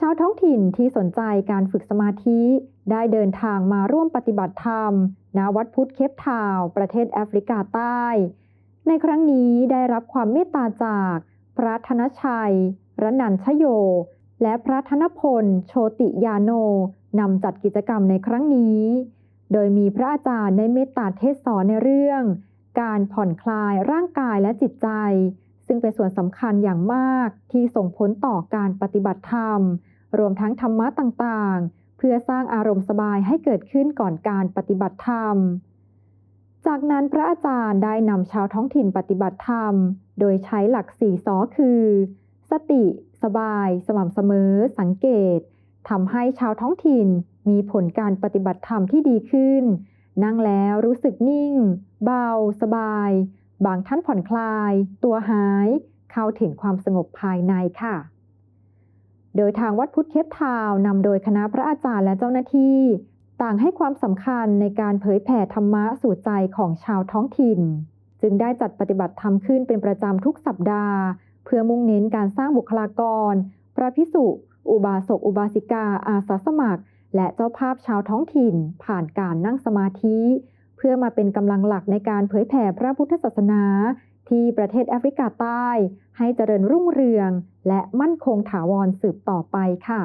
ชาวท้องถิ่นที่สนใจการฝึกสมาธิ ได้เดินทางมาร่วมปฏิบัติธรรม ณ วัดพุทธเคปทาว ประเทศแอฟริกาใต้ ในครั้งนี้ได้รับความเมตตาจาก พระธนชัยระนันชโย และพระธนพล โชติยาโนนำจัดกิจกรรมในครั้งนี้ โดยมีพระอาจารย์ได้เมตตาเทศสอนในเรื่อง การผ่อนคลายร่างกายและจิตใจ ซึ่งเป็นส่วนสำคัญอย่างมากที่ส่งผลต่อการปฏิบัติธรรม รวมทั้งธรรมะต่างๆ เพื่อสร้างอารมณ์สบายให้เกิดขึ้นก่อนการปฏิบัติธรรม จากนั้นพระอาจารย์ได้นำชาวท้องถิ่นปฏิบัติธรรม โดยใช้หลักสี่สอคือ สติ สบาย สม่ำเสมอ สังเกตทำให้ชาวท้องถิ่นมีผลการปฏิบัติธรรมที่ดีขึ้น นั่งแล้วรู้สึกนิ่ง เบา สบาย บางท่านผ่อนคลาย ตัวหาย เข้าถึงความสงบภายในค่ะ โดยทางวัดพุทธเคปทาวน์นำโดยคณะพระอาจารย์และเจ้าหน้าที่ ต่างให้ความสำคัญในการเผยแผ่ธรรมะสู่ใจของชาวท้องถิ่น จึงได้จัดปฏิบัติธรรมขึ้นเป็นประจำทุกสัปดาห์ เพื่อมุ่งเน้นการสร้างบุคลากร พระพิสุ อุบาสก อุบาสิกา อาสาสมัคร และเจ้าภาพชาวท้องถิ่น ผ่านการนั่งสมาธิ เพื่อมาเป็นกำลังหลักในการเผยแผ่พระพุทธศาสนา ที่ประเทศแอฟริกาใต้ ให้เจริญรุ่งเรือง และมั่นคงถาวรสืบต่อไปค่ะ